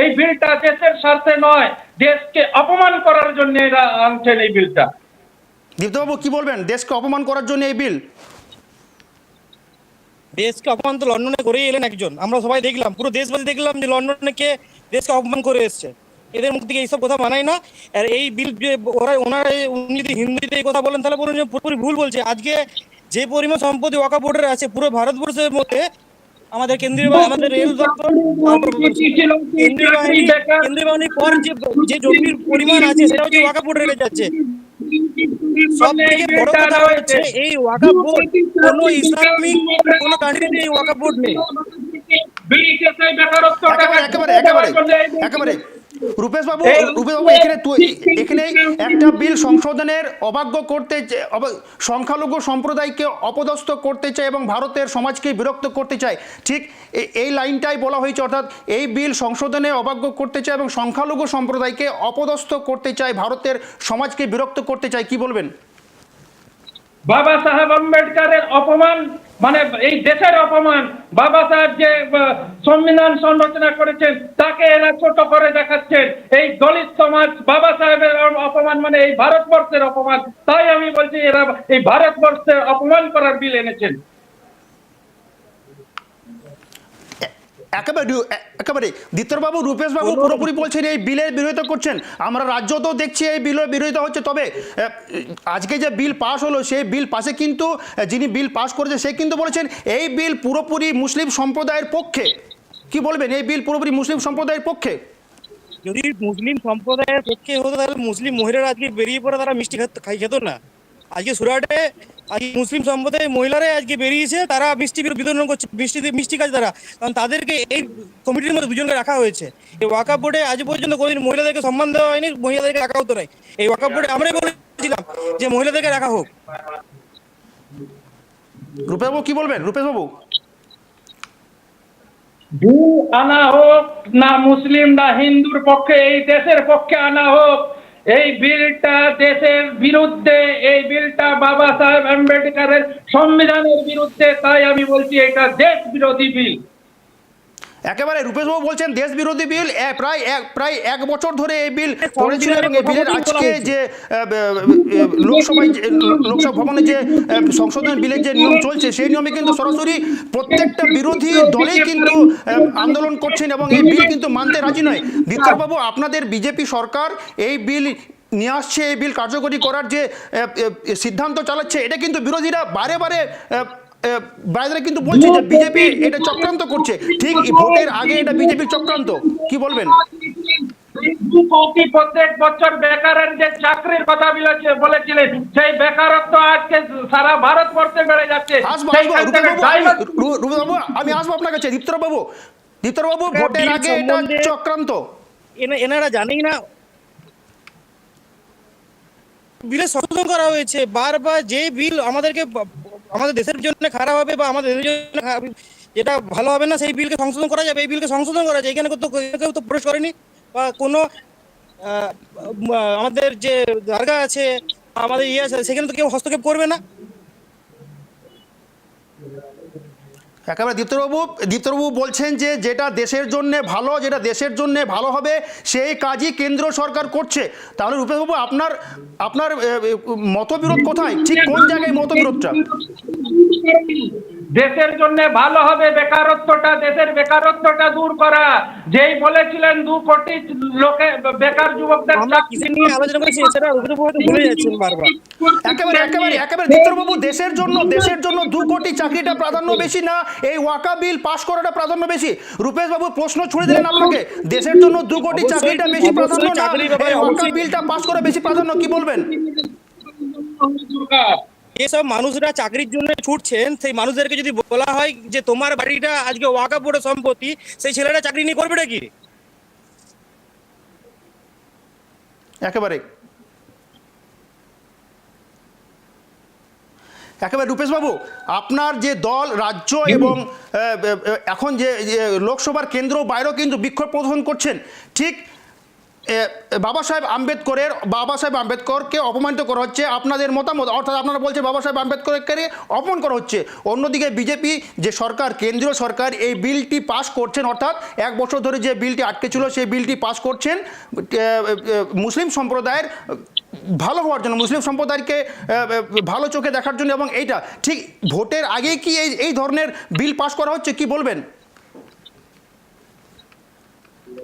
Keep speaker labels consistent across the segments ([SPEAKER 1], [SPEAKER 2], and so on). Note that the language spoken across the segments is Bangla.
[SPEAKER 1] এই বিলটা দেশের স্বার্থে নয় দেশকে অপমান করার জন্য এরা আনছেন এই বিলটা।
[SPEAKER 2] দীপ্তবাবু কি বলবেন? দেশকে অপমান করার জন্য এই বিল?
[SPEAKER 3] দেশকে অপমান তো লন্ডনে করেই এলেন একজন। আমরা সবাই দেখলাম পুরো দেশবাসী দেখলাম যে লন্ডনে কে দেশকে অপমান করে এসছে। এদের মুখ থেকে এইসব কথা মানায় না। আর এই বিল যে ওরা ওনারা উনি যদি হিন্দিতে এই কথা বলেন তাহলে যে পুরোপুরি ভুল বলছে। আজকে যে পরিমাণ সম্পত্তি ওয়াকা বোর্ডের আছে পুরো ভারতবর্ষের মধ্যে আমাদের কেন্দ্রীয় আমাদের রেল দপ্তর কেন্দ্রীয় বাহিনী কেন্দ্রীয় বাহিনীর পর যে যে জমির পরিমাণ আছে সেটা হচ্ছে ওয়াকা বোর্ডে রেখে যাচ্ছে সব থেকে বড় কথা হচ্ছে এই ওয়াকা বোর্ড কোনো ইসলামিক কোনো কান্ট্রিতে এই ওয়াকা বোর্ড নেই
[SPEAKER 2] একেবারে একেবারে একেবারে রূপেশ বাবু রূপেশ বাবু এখানে তুই এখানে একটা বিল সংশোধনের অবাজ্য করতে সংখ্যালঘু সম্প্রদায়কে অপদস্থ করতে চায় এবং ভারতের সমাজকে বিরক্ত করতে চায়। ঠিক এই লাইনটাই বলা হয়েছে অর্থাৎ এই বিল সংশোধনে অবাজ্য করতে চায় এবং সংখ্যালঘু সম্প্রদায়কে অপদস্থ করতে চায় ভারতের সমাজকে বিরক্ত করতে চায়। কি বলবেন?
[SPEAKER 1] বাবা সাহেব আম্বেদকারের অপমান মানে এই দেশের অপমান, বাবা সাহেব যে সংবিধান সংরচনা করেছেন, তাকে এরা ছোট করে দেখাচ্ছেন। এই দলিত সমাজ, বাবা সাহেবের অপমান মানে এই ভারতবর্ষের অপমান। তাই আমি বলছি, এরা এই ভারতবর্ষের অপমান করার বিল এনেছেন।
[SPEAKER 2] একেবারে একেবারে দ্বিতীয়বাবু রূপেশবাবু পুরোপুরি বলছেন এই বিলের বিরোধিতা করছেন। আমরা রাজ্যতেও দেখছি এই বিলের বিরোধিতা হচ্ছে। তবে আজকে যে বিল পাস হলো সেই বিল পাশে কিন্তু যিনি বিল পাস করেছে সে কিন্তু বলেছেন এই বিল পুরোপুরি মুসলিম সম্প্রদায়ের পক্ষে। কি বলবেন? এই বিল পুরোপুরি মুসলিম সম্প্রদায়ের পক্ষে?
[SPEAKER 3] যদি মুসলিম সম্প্রদায়ের পক্ষে হতো তাহলে মুসলিম মহিলারা আজকে বেরিয়ে পড়ে তারা মিষ্টি খেত- খাই খেত না। আজকে সুরাটে আজকে মুসলিম সম্প্রদায়ের মহিলারাই আজকে বেরিয়েছে তারা মিষ্টি বিতরণ করছে মিষ্টি মিষ্টি কাজ তারা কারণ তাদেরকে এই কমিটির মধ্যে দুজনকে রাখা হয়েছে। এই ওয়াকা বোর্ডে আজ পর্যন্ত কোনোদিন মহিলাদেরকে সম্মান দেওয়া হয়নি মহিলাদেরকে রাখা হতো নাই। এই ওয়াকা বোর্ডে আমরাই বলেছিলাম যে মহিলাদেরকে রাখা হোক।
[SPEAKER 2] রূপেশবাবু কি বলবেন? রূপেশবাবু।
[SPEAKER 1] বিল আনা হোক না মুসলিম না হিন্দুর পক্ষে এই দেশের পক্ষে আনা হোক এই বিলটা দেশের বিরুদ্ধে, এই বিলটা বাবা সাহেব আম্বেদকরের সংবিধানের বিরুদ্ধে, তাই আমি বলছি এটা দেশ বিরোধী বিল।
[SPEAKER 2] একেবারে রূপেশবাবু বলছেন দেশ বিরোধী বিল প্রায় এক প্রায় এক বছর ধরে এই বিল করেছিল এবং এই বিলের আজকে যে লোকসভায় লোকসভা ভবনে যে সংশোধন বিলের যে নিয়ম চলছে সেই নিয়মে কিন্তু সরাসরি প্রত্যেকটা বিরোধী দলেই কিন্তু আন্দোলন করছেন এবং এই বিল কিন্তু মানতে রাজি নয়। দ্বিতীয়বাবু আপনাদের বিজেপি সরকার এই বিল নিয়ে আসছে এই বিল কার্যকরী করার যে সিদ্ধান্ত চালাচ্ছে এটা কিন্তু বিরোধীরা বারে বারে আহ, কিন্তু বলছে যে বিজেপি এটা চক্রান্ত করছে। ঠিক ভোটের আগে এটা বিজেপির চক্রান্ত। কি বলবেন?
[SPEAKER 1] কোটি প্রত্যেক বছর বেকারের যে চাকরির কথা বলেছে বলেছিলেন সেই বেকারত্ব আজকে সারা ভারতবর্ষে বেড়ে যাচ্ছে।
[SPEAKER 2] আমি আসব আপনার কাছে দীপ্তবাবু দীপ্তবাবু ভোটের
[SPEAKER 3] বিল
[SPEAKER 2] আগে এটা চক্রান্ত।
[SPEAKER 3] এনারা জানেই না। বিলে সংশোধন করা হয়েছে। বারবার যে বিল আমাদেরকে আমাদের দেশের জন্য খারাপ হবে বা আমাদের দেশের জন্য যেটা ভালো হবে না, সেই বিলকে সংশোধন করা যাবে। এই বিলকে সংশোধন করা যায় এখানে তো কেউ তো প্রবেশ করেনি। বা কোনো আমাদের যে দরগা আছে আমাদের ইয়ে আছে, সেখানে তো কেউ হস্তক্ষেপ করবে না।
[SPEAKER 2] একেবারে দীপ্তবাবু দীপ্তবাবু বলছেন যে যেটা দেশের জন্য ভালো, যেটা দেশের জন্য ভালো হবে, সেই কাজই কেন্দ্র সরকার করছে। তাহলে রূপেশবাবু, আপনার আপনার মতবিরোধ কোথায়? ঠিক কোন জায়গায় মতবিরোধটা?
[SPEAKER 1] দেশের জন্য ভালো হবে বেকারত্বটা দেশের বেকারত্বটা দূর করা। যেই বলেছিলেন দু কোটি লোকে বেকার যুবকদের
[SPEAKER 2] একেবারে একেবারে একেবারে দেশের জন্য দেশের জন্য দু কোটি চাকরিটা প্রাধান্য বেশি না এই ওয়াকা বিল পাশ করাটা প্রাধান্য বেশি। রূপেশ বাবু প্রশ্ন ছুড়ে দিলেন আপনাকে দেশের জন্য দু কোটি চাকরিটা বেশি প্রাধান্য না এই ওয়াকা বিলটা পাশ করা বেশি প্রাধান্য কি বলবেন?
[SPEAKER 3] যেসব মানুষরা চাকরির জন্য ছুটছেন, সেই মানুষদেরকে যদি বলা হয় যে তোমার বাড়িটা আজকে ওয়াকা বোর্ডের সম্পত্তি, সেই ছেলেটা চাকরি নিয়ে করবে কি
[SPEAKER 2] একেবারে। একেবারে রূপেশবাবু, আপনার যে দল, রাজ্য এবং এখন যে লোকসভার কেন্দ্র, বাইরেও কিন্তু বিক্ষোভ প্রদর্শন করছেন, ঠিক বাবা সাহেব আম্বেদকরের, বাবা সাহেব আম্বেদকরকে অপমানিত করা হচ্ছে। আপনাদের মতামত, অর্থাৎ আপনারা বলছে বাবা সাহেব আম্বেদকরকে অপমান করা হচ্ছে। অন্যদিকে বিজেপি যে সরকার, কেন্দ্রীয় সরকার, এই বিলটি পাস করছেন, অর্থাৎ এক বছর ধরে যে বিলটি আটকে ছিল, সেই বিলটি পাস করছেন মুসলিম সম্প্রদায়ের ভালো হওয়ার জন্য, মুসলিম সম্প্রদায়কে ভালো চোখে দেখার জন্য এবং এইটা, ঠিক ভোটের আগে কি এই এই ধরনের বিল পাস করা হচ্ছে, কি বলবেন?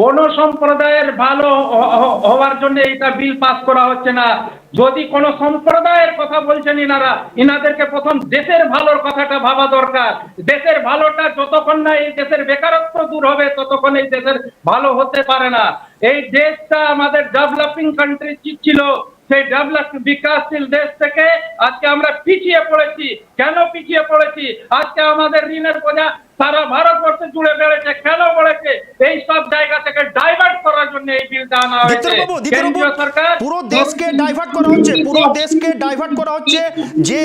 [SPEAKER 1] কোন সম্প্রদায়ের ভালো হওয়ার জন্য এটা বিল পাস করা হচ্ছে না। যদি কোন সম্প্রদায়ের কথা বলছেন ইনারা, ইনাদেরকে প্রথম দেশের ভালোর কথাটা ভাবা দরকার। দেশের ভালোটা যতক্ষণ না এই দেশের বেকারত্ব দূর হবে, ততক্ষণ এই দেশের ভালো হতে পারে না। এই দেশটা আমাদের ডেভেলপিং কান্ট্রি ছিল? সেই ডেভেলপ, বিকাশশীল দেশ থেকে আজকে আমরা পিছিয়ে পড়েছি। কেন পিছিয়ে পড়েছি? আজকে আমাদের ঋণের বোঝা সারা ভারতবর্ষ জুড়ে বেড়েছে কেন বেড়েছে এই সব জায়গা থেকে ডাইভার্ট করার জন্য এই বিলটা আনা হয়েছে
[SPEAKER 2] দ্বিতীয়বাবু দ্বিতীয়বাবু পুরো দেশকে ডাইভার্ট করা হচ্ছে পুরো দেশকে ডাইভার্ট করা হচ্ছে। যে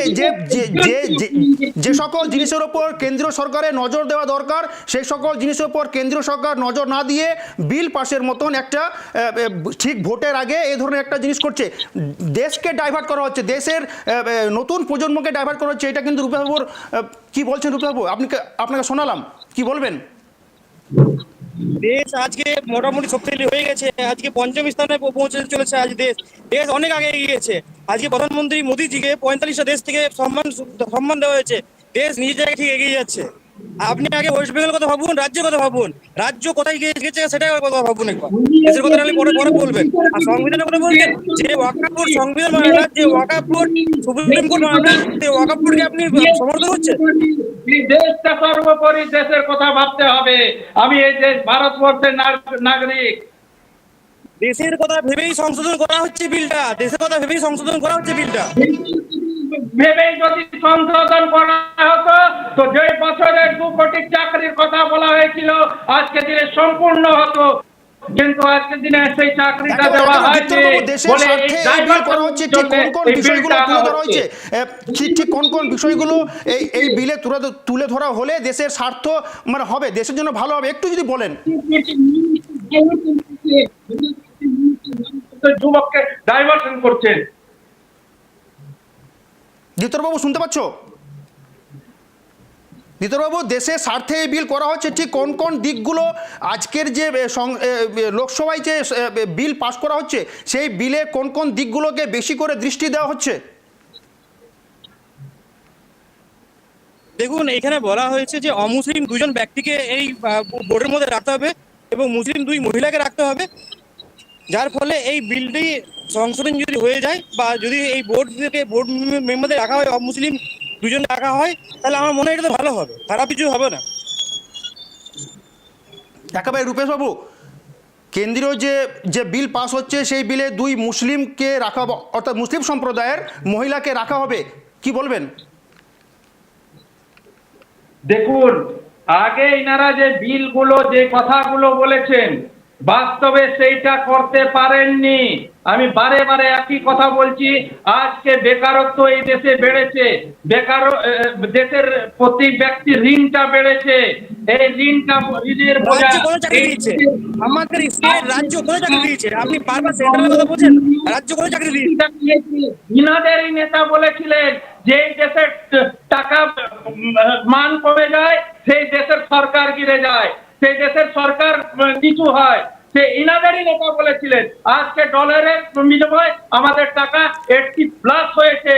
[SPEAKER 2] যে সকল জিনিসের ওপর সরকারের নজর দেওয়া দরকার সেই সকল জিনিসের উপর কেন্দ্রীয় সরকার নজর না দিয়ে বিল পাসের মতন একটা ঠিক ভোটের আগে এই ধরনের একটা জিনিস করছে। দেশকে ডাইভার্ট করা হচ্ছে দেশের নতুন প্রজন্মকে ডাইভার্ট করা হচ্ছে এটা কিন্তু রূপবাবুর কি বলছেন রূপবাবু আপনি আপনাকে শোনালাম কি বলবেন?
[SPEAKER 3] দেশ আজকে মোটামুটি শক্তিশালী হয়ে গেছে। আজকে পঞ্চম স্থানে পৌঁছে চলেছে আজ দেশ। দেশ অনেক আগে এগিয়ে গেছে। আজকে প্রধানমন্ত্রী মোদীজিকে পঁয়তাল্লিশটা দেশ থেকে সম্মান সম্মান দেওয়া হয়েছে। দেশ নিজের জায়গায় ঠিক এগিয়ে যাচ্ছে। আপনি আগে ওয়েস্ট বেঙ্গল কথা ভাবুন রাজ্যের কথা ভাবুন। রাজ্য কোথায় গিয়ে গেছে সেটা কথা ভাবুন একবার। দেশের কথা নাহলে পরে পরে বলবেন। আর সংবিধানের কথা বলছেন যে ওয়াকাফ বোর্ড সংবিধান মানে না যে ওয়াকাফ বোর্ড সুপ্রিম কোর্ট মানে না যে ওয়াকাফ বোর্ডকে আপনি সমর্থন
[SPEAKER 1] এই দেশটা সর্বোপরি দেশের কথা ভাবতে হবে। আমি এই দেশ ভারতবর্ষের নাগরিক।
[SPEAKER 3] দেশের কথা ভেবেই সংশোধন করা হচ্ছে বিলটা। দেশের কথা ভেবেই সংশোধন করা হচ্ছে বিলটা।
[SPEAKER 1] ভেবেই যদি সংশোধন করা হতো তো যে বছরের দু কোটি চাকরির কথা বলা হয়েছিল আজকে দিনে সম্পূর্ণ হতো কিন্তু আজকে দিনে সেই চাকরিটা দেওয়া হয়েছে বলে
[SPEAKER 2] বিল করা হচ্ছে ঠিক কোন কোন বিষয়গুলো তুলে ধরা হয়েছে ঠিক কোন কোন বিষয়গুলো এই এই বিলে তুলে তুলে ধরা হলে দেশের স্বার্থ মানে হবে দেশের জন্য ভালো হবে একটু যদি বলেন।
[SPEAKER 1] যুবককে ডাইভার্সন করছেন
[SPEAKER 2] জিতরবাবু শুনতে পাচ্ছ? জিতরবাবু দেশের স্বার্থে এই বিল করা হচ্ছে, ঠিক কোন কোন দিকগুলো আজকের যে লোকসভায় যে বিল পাশ করা হচ্ছে, সেই বিলে কোন কোন দিকগুলোকে বেশি করে দৃষ্টি দেওয়া হচ্ছে?
[SPEAKER 3] দেখুন, এখানে বলা হয়েছে যে অমুসলিম দুজন ব্যক্তিকে এই বোর্ডের মধ্যে রাখতে হবে এবং মুসলিম দুই মহিলাকে রাখতে হবে। যার ফলে এই বিলটি সংশোধন যদি হয়ে যায় বা যদি এই বোর্ড থেকে বোর্ড মেম্বারদের রাখা হয় অমুসলিম দুজন রাখা হয় তাহলে আমার মনে হয় এটা তো ভালো হবে। খারাপ কিছু হবে না।
[SPEAKER 2] একেবারে রূপেশবাবু কেন্দ্রীয় যে যে বিল পাস হচ্ছে সেই বিলে দুই মুসলিমকে রাখা হবে, অর্থাৎ মুসলিম সম্প্রদায়ের মহিলাকে রাখা হবে কি বলবেন?
[SPEAKER 1] দেখুন আগে ইনারা যে বিলগুলো যে কথাগুলো বলেছেন বাস্তবে সেইটা করতে পারেননি। আমি বারে বারে একই কথা বলছি আজকে বেকারত্ব এই দেশে বেড়েছে বেকার দেশের প্রতি ব্যক্তির ঋণটা বেড়েছে। এই ঋণটা ঋণের বোঝা
[SPEAKER 3] আমাদের রাজ্য কোনো চাকরি দিয়েছে। আপনি বারবার সেন্ট্রালের কথা বলছেন। রাজ্য কোনো চাকরি দিয়েছে।
[SPEAKER 1] ইনাদেরই নেতা বলেছিলেন যে দেশের টাকা মান কমে যায় সেই দেশের সরকার গিরে যায়। সেই দেশের সরকার নিচু হয়। সে ইনাদেরই নেতা বলেছিলেন আজকে ডলারের বিনিময় আমাদের টাকা এইটটি প্লাস হয়েছে।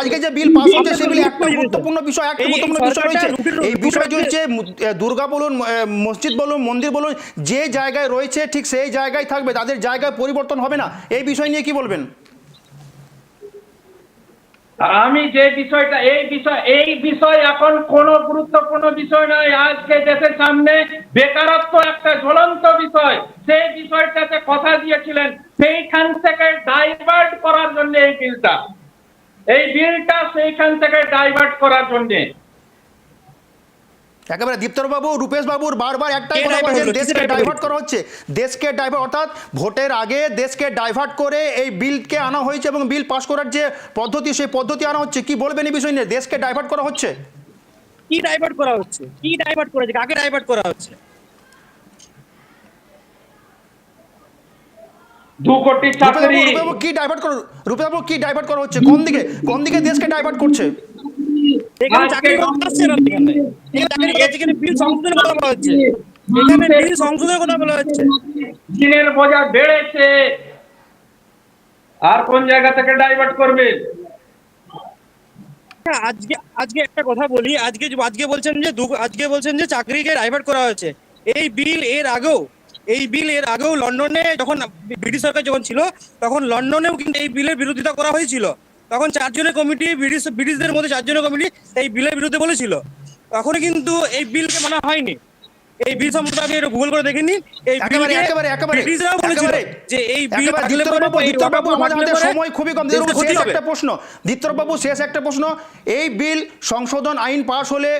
[SPEAKER 2] আজকে যে বিল পাস হচ্ছে সেই বিলে একটা গুরুত্বপূর্ণ বিষয় একটা গুরুত্বপূর্ণ বিষয় রয়েছে। এই বিষয়টি হচ্ছে দুর্গা বলুন মসজিদ বলুন মন্দির বলুন যে জায়গায় রয়েছে ঠিক সেই জায়গায় থাকবে তাদের জায়গায় পরিবর্তন হবে না। এই বিষয় নিয়ে কি বলবেন?
[SPEAKER 1] আমি যে বিষয়টা, এই বিষয় এই বিষয় এখন কোনো গুরুত্বপূর্ণ বিষয় নয়। আজকে দেশের সামনে বেকারত্ব একটা জ্বলন্ত বিষয়। সেই বিষয়টাতে কথা দিয়েছিলেন। সেইখান থেকে ডাইভার্ট করার জন্য এই বিলটা এই বিলটা সেইখান থেকে ডাইভার্ট করার জন্যে।
[SPEAKER 2] একেবারে দীপ্তরবাবু রূপেশবাবুর বারবার একটাই কথা বলছেন দেশকে ডাইভার্ট করা হচ্ছে? দেশকে ডাইভার্ট অর্থাৎ ভোটের আগে দেশকে ডাইভার্ট করে এই বিলকে আনা হয়েছে এবং বিল পাস করার যে পদ্ধতি সেই পদ্ধতি আনা হচ্ছে। কি বলবেন এই বিষয় নিয়ে? দেশকে ডাইভার্ট করা হচ্ছে?
[SPEAKER 3] কি ডাইভার্ট করা হচ্ছে? কি ডাইভার্ট করেছে কাকে ডাইভার্ট করা হচ্ছে?
[SPEAKER 1] দু কোটি চাকরি।
[SPEAKER 2] কি ডাইভার্ট করো রূপেবাবু কি ডাইভার্ট করা হচ্ছে? কোন দিকে? কোন দিকে দেশকে ডাইভার্ট করছে?
[SPEAKER 3] এখানে চাকরি কথা আসছে না এখানে এখানে চাকরি এখানে বিল সংশোধনের কথা বলা হচ্ছে। এখানে বিল সংশোধনের কথা বলা হচ্ছে।
[SPEAKER 1] বোঝা বেড়েছে। আর কোন জায়গা থেকে ডাইভার্ট করবে?
[SPEAKER 3] হ্যাঁ, আজকে আজকে একটা কথা বলি। আজকে আজকে বলছেন যে দু- আজকে বলছেন যে চাকরিকে ডাইভার্ট করা হয়েছে। এই বিল এর আগেও এই বিল এর আগেও লন্ডনে যখন ব্রিটিশ সরকার যখন ছিল তখন লন্ডনেও কিন্তু এই বিলের বিরোধিতা করা হয়েছিল। তখন চারজনের কমিটি ব্রিটিশ ব্রিটিশদের মধ্যে চারজনের কমিটি এই বিলের বিরুদ্ধে বলেছিল। তখন কিন্তু এই বিলকে মানা হয়নি। এই বিল সম্পর্কে আপনি একটু ভুল করে দেখে নিন এই ব্রিটিশরাও বলেছিল যে এই বিল এই
[SPEAKER 2] দীপ্তবাবু
[SPEAKER 3] ওয়াকাফ
[SPEAKER 2] আমাদের সময় খুবই কম। শেষ একটা প্রশ্ন। দীপ্তবাবু শেষ একটা প্রশ্ন। এই বিল সংশোধন আইন পাশ হলে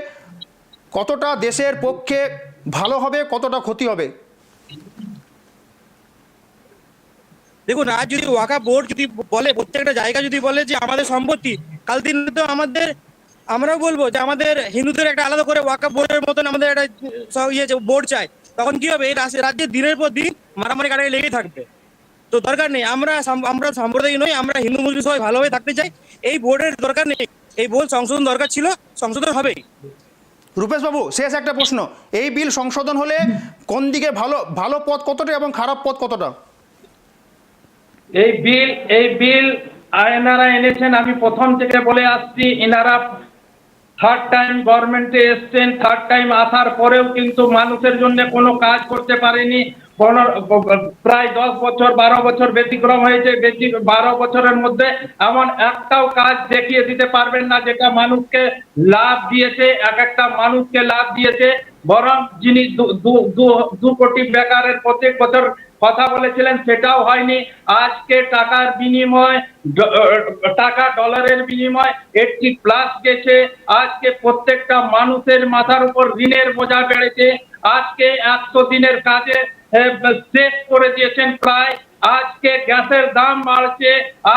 [SPEAKER 2] কতটা দেশের পক্ষে ভালো হবে কতটা ক্ষতি হবে?
[SPEAKER 3] দেখুন আজ যদি ওয়াকা বোর্ড যদি বলে, প্রত্যেকটা জায়গা যদি বলে যে আমাদের সম্পত্তি, কাল দিন তো আমাদের, আমরাও বলব যে আমাদের হিন্দুদের একটা আলাদা করে ওয়াকা বোর্ডের মতন আমাদের একটা ইয়ে বোর্ড চাই তখন কি হবে? এই রাজ্যে দিনের পর দিন মারামারি কাটারি লেগেই থাকবে। তো দরকার নেই, আমরা আমরা সাম্প্রদায়িক নই, আমরা হিন্দু মুসলিম সবাই ভালোভাবে থাকতে চাই। এই বোর্ডের দরকার নেই, এই বোর্ড সংশোধন দরকার ছিল, সংশোধন হবেই।
[SPEAKER 2] রূপেশ বাবু, শেষ একটা প্রশ্ন। এই বিল সংশোধন হলে কোন দিকে ভালো ভালো পথ কতটা এবং খারাপ পথ কতটা?
[SPEAKER 1] এই বিল এই বিল এনারা এনেছেন, আমি প্রথম থেকে বলে আসছি এনারা থার্ড টাইম গভর্নমেন্টে এসছেন থার্ড টাইম আসার পরেও কিন্তু মানুষের জন্য কোনো কাজ করতে পারেনি। প্রায় দশ বছর, বারো বছর ব্যতিক্রম হয়েছে, বেশি, বারো বছরের মধ্যে এমন একটাও কাজ দেখিয়ে দিতে পারবেন না, যেটা মানুষকে লাভ দিয়েছে, এক একটা মানুষকে লাভ দিয়েছে। বরং যিনি দু- কোটি বেকারের প্রত্যেক বছর কথা বলেছিলেন, সেটাও হয়নি। আজকে টাকার বিনিময় টাকা ডলারের বিনিময় এটি প্লাস গেছে। আজকে প্রত্যেকটা মানুষের মাথার উপর ঋণের বোঝা বেড়েছে। আজকে একশো দিনের কাজে শেষ করে দিয়েছেন প্রায় আজকে গ্যাসের দাম বাড়ছে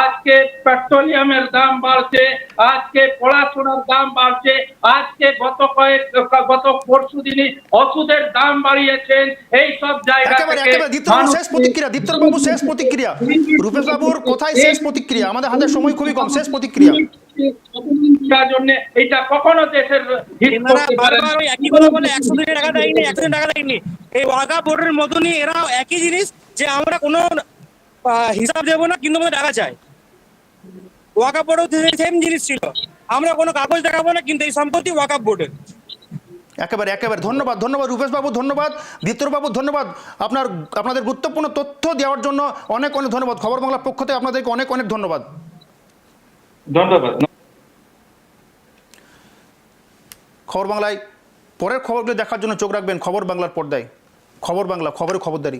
[SPEAKER 1] আজকে পেট্রোলিয়ামের দাম বাড়ছে আজকে পড়াশোনার দাম বাড়ছে আজকে গত কয়েক গত পরশু দিনই ওষুধের দাম বাড়িয়েছেন। এই সব জায়গা
[SPEAKER 2] শেষ প্রতিক্রিয়া দীপ্তবাবু শেষ প্রতিক্রিয়া। রূপেশ বাবুর কোথায় শেষ প্রতিক্রিয়া আমাদের হাতে সময় খুবই কম শেষ প্রতিক্রিয়া।
[SPEAKER 1] জন্য এটা কখনো দেশের হিত
[SPEAKER 3] এনারা
[SPEAKER 1] করতে পারে না।
[SPEAKER 3] বারবার ওই একই কথা বলে একশো দিনের টাকা দেয়নি একশো টাকা দেয়নি। এই ওয়াকা বোর্ডের মতনই এরা একই জিনিস যে আমরা কোনো হিসাব দেবো না কিন্তু আমাদের টাকা চাই। ওয়াকা বোর্ডও সেম জিনিস ছিল। আমরা কোনো কাগজ দেখাবো না কিন্তু এই সম্পত্তি ওয়াকা বোর্ডের
[SPEAKER 2] একেবারে একেবারে। ধন্যবাদ ধন্যবাদ রূপেশ বাবু ধন্যবাদ বাবু ধন্যবাদ। আপনার আপনাদের গুরুত্বপূর্ণ তথ্য দেওয়ার জন্য অনেক অনেক ধন্যবাদ। খবর বাংলার পক্ষ থেকে আপনাদেরকে অনেক অনেক ধন্যবাদ।
[SPEAKER 1] ধন্যবাদ।
[SPEAKER 2] খবর বাংলায় পরের খবরগুলো দেখার জন্য চোখ রাখবেন খবর বাংলার পর্দায়। খবর বাংলা খবরে খবরদারি।